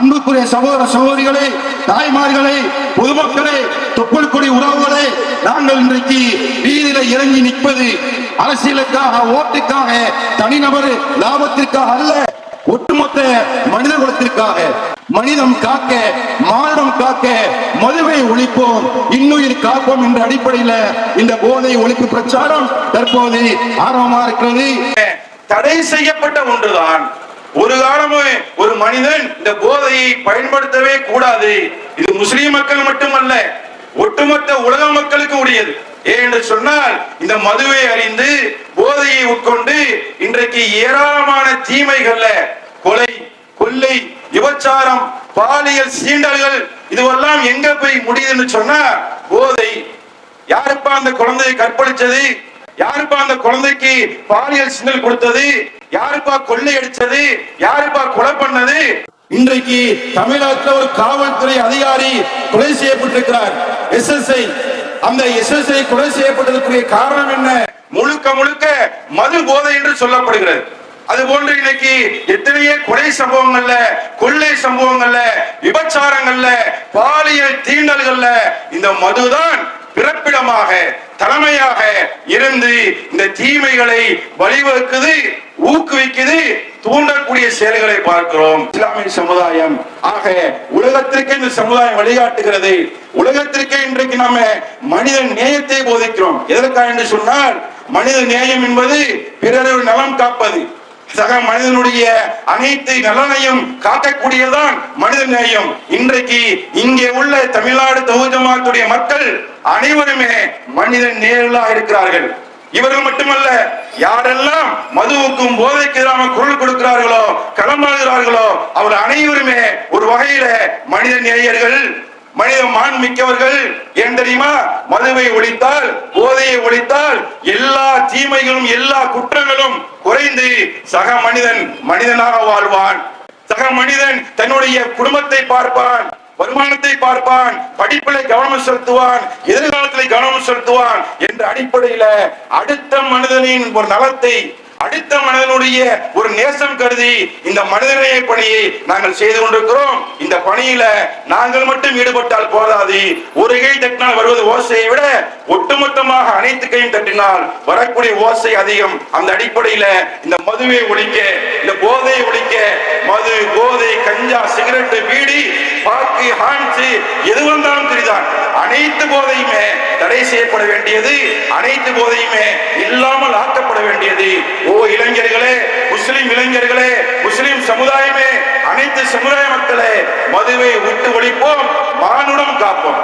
அன்புக்குரிய சகோதர சகோதரிகளே தாய்மார்களே பொதுமக்களே தொப்புள் கொடி உறவுகளே நாங்கள் இன்றைக்கு வீதியில இறங்கி நிற்பது அரசியலுக்காக ஓட்டுக்காக தனிநபர் லாபத்திற்காக அல்ல ஒட்டுமொத்த மனித குலத்திற்காக. மனிதம் காக்க மானம் காக்க மதுவை ஒழிப்போம் இன்னுயிர் காப்போம் என்ற அடிப்படையில் இந்த போதை ஒழிப்பு பிரச்சாரம் தற்போது ஆர்வமா இருக்கிறது. தடை செய்யப்பட்ட ஒன்றுதான். ஒரு காலமும் ஒரு மனிதன் இந்த போதையை பயன்படுத்தவே கூடாது. இது முஸ்லிம் மக்கள் மட்டுமல்ல ஒட்டுமொத்த உலக மக்களுக்கு உரியது. ஏன் என்று சொன்னால் இந்த மதுவை அறிந்து போதையை உட்கொண்டு இன்றைக்கு ஏராளமான தீமைகள்ல கொலை கொள்ளை விபச்சாரம் பாலியல் சீண்டல்கள் இதுவெல்லாம் எங்க போய் முடியுதுன்னு சொன்னா போதை. யாருப்பா அந்த குழந்தையை கற்பழிச்சது? யாருப்பா அந்த குழந்தைக்கு பாலியல் சிக்னல் கொடுத்தது? யாருப்பா கொள்ளை அடிச்சது? யாருப்பா கொலை பண்ணது? இன்றைக்கு தமிழகத்தில் ஒரு காவல்துறை அதிகாரி கொலை செய்யப்பட்டிருக்கிறார். எஸ்எஸ்ஐ அந்த எஸ்எஸ்ஐ கொலை செய்யப்பட்டதற்குரிய காரணம் என்ன? முழுக்க முழுக்க மது போதை என்று சொல்லப்படுகிறது. அது போன்று இன்னைக்கு எத்தனையோ கொலை சம்பவங்கள்ல கொள்ளை சம்பவங்கள்ல விபச்சாரங்கள்ல பாலியல் தீண்டல்கள்ல இந்த மதுதான் பிறப்பிடமாக தலைமையாக இருந்து இந்த தீமைகளை வழிவகுக்குது ஊக்குவிக்குது தூண்டக்கூடிய செயல்களை பார்க்கிறோம். இஸ்லாமிய சமுதாயம் ஆக உலகத்திற்கு இந்த சமுதாயம் வழிகாட்டுகிறது. உலகத்திற்கு இன்றைக்கு நாம மனித நேயத்தை போதிக்கிறோம். எதற்காக என்று சொன்னால் மனித நேயம் என்பது பிறர் நலம் காப்பது. சக மனிதனுடைய அனைத்து நலனையும் காக்கக்கூடியதான் மனித நேயம். இன்றைக்கு இங்கே உள்ள தமிழ்நாடு தொகுஜமாத்துடைய மக்கள் அனைவருமே மனித நேர்களா இருக்கிறார்கள். இவர்கள் மட்டுமல்ல யாரெல்லாம் மதுவுக்கும் போதைக்கு எதிராக குரல் கொடுக்கிறார்களோ களமாடுகிறார்களோ அவர் அனைவருமே ஒரு வகையில மனித நேயர்கள் மனித மான் மிக்கவர்கள் ஏன் தெரியுமா? மதுவை ஒழித்தால் போதையை ஒழித்தால் எல்லா தீமைகளும் எல்லா குற்றங்களும் அறிந்து சக மனிதன் மனிதனாக வாழ்வான். சக மனிதன் தன்னுடைய குடும்பத்தை பார்ப்பான் வருமானத்தை பார்ப்பான் படிப்பில் கவனம் செலுத்துவான் எதிர்காலத்தில் கவனம் செலுத்துவான் என்ற அடிப்படையில அடுத்த மனிதனின் ஒரு நலத்தை அடுத்த மனிதனுடைய ஒரு நேசம் கருதி இந்த மனிதநேய பணியை நாங்கள் செய்து கொண்டிருக்கிறோம். இந்த பணியில நாங்கள் மட்டும் ஈடுபட்டால் போதாது. ஒரு கை தட்டினால் வருவது ஓசையை விட ஒட்டுமொத்தமாக அனைத்து கையும் தட்டினால் வரக்கூடிய ஓசை அதிகம். அந்த அடிப்படையில இந்த மதுவை ஒழிக்க இந்த போதையை ஒழிக்க மது போதை கஞ்சா சிகரெட் பீடி பாக்கு ஹான்ஸ் எது வந்தாலும் சரிதான் அனைத்து போதையுமே தடை செய்யப்பட வேண்டியது. அனைத்து போதையுமே இல்லாமல் ஆக்கப்பட வேண்டியது ஓ இளைஞர்களே முஸ்லிம் இளைஞர்களே முஸ்லிம் சமுதாயமே அனைத்து சமுதாய மக்களே மதுவை விட்டு ஒழிப்போம் மானுடம் காப்போம்.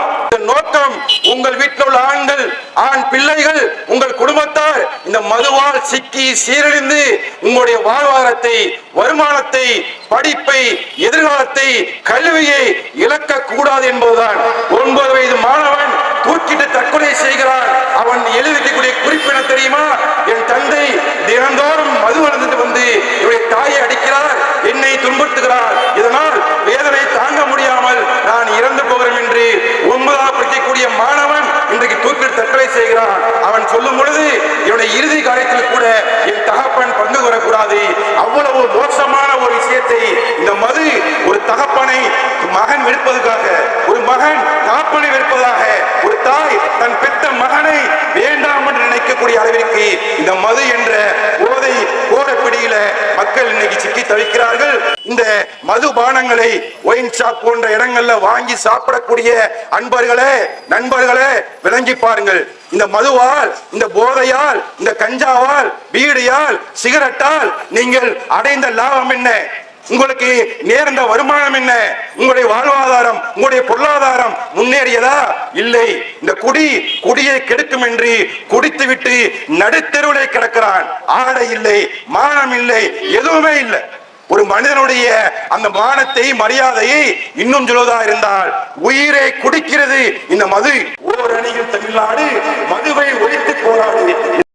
நோக்கம் உங்கள் வீட்டில் உள்ள ஆண்கள் ஆண் பிள்ளைகள் உங்கள் குடும்பத்தார் இந்த மதுவால் சிக்கி சீரழிந்து உங்களுடைய வாழ்வாதாரத்தை வருமானத்தை படிப்பை எதிர்காலத்தை கல்வியை இழக்க கூடாது என்பதுதான். ஒன்பது வயது மாணவன் தூக்கிட்டு தற்கொலை செய்கிறான். அவன் எழுதிக்கூடிய குறிப்பின தெரியுமா? என் தந்தை தினந்தோறும் மது அருந்துட்டு வந்து இவருடைய தாயை அடிக்கிறார் என்னை துன்புறுத்துகிறார். இதனால் வேதனை தாங்க முடியாமல் நான் இறந்து போகிறேன் என்று ஒன்பதாவது படிக்கக்கூடிய மாணவன் இன்றைக்கு தூக்கிட்டு தற்கொலை செய்கிறான். அவன் சொல்லும் பொழுது என்னுடைய இறுதி காலத்தில் கூட என் தகப்பன் பங்கு வரக்கூடாது அவ்வளவு மோசமான ஒரு விஷயத்தை இந்த மது ஒரு தகப்பனை மகன் வெறுப்பதற்காக ஒரு மகன் தகப்பனை வெறுப்பதாக தாய் தன் பெத்த மகனை வேண்டாம் என்று நினைக்கக்கூடிய அளவிற்கு இந்த மது என்ற போதை போடப்பிடியில மக்கள் இன்னைக்கு சிக்கி தவிக்கிறார்கள். இந்த மது பானங்களை ஒயின் ஷாப் போன்ற இடங்கள்ல வாங்கி சாப்பிடக்கூடிய அன்பர்களே நண்பர்களே விளங்கி பாருங்கள். இந்த மதுவால் இந்த போதையால் இந்த கஞ்சாவால் பீடியால் சிகரெட்டால் நீங்கள் அடைந்த லாபம் என்ன? உங்களுக்கு நேர்ந்த வருமானம் என்ன? உங்களுடைய வாழ்வாதாரம் உங்களுடைய பொருளாதாரம் முன்னேறியதா? இல்லை. இந்த குடி குடியை கெடுக்கும் என்று குடித்து விட்டு நடுத்தெருவிலே கிடக்கிறான். ஆடை இல்லை மானம் இல்லை எதுவுமே இல்லை. ஒரு மனிதனுடைய அந்த மானத்தை மரியாதையை இன்னும் சொல்வதா இருந்தால் உயிரை குடிக்கிறது. இந்த மது ஓர் அணியில் தமிழ்நாடு மதுவை ஒழித்து போராடு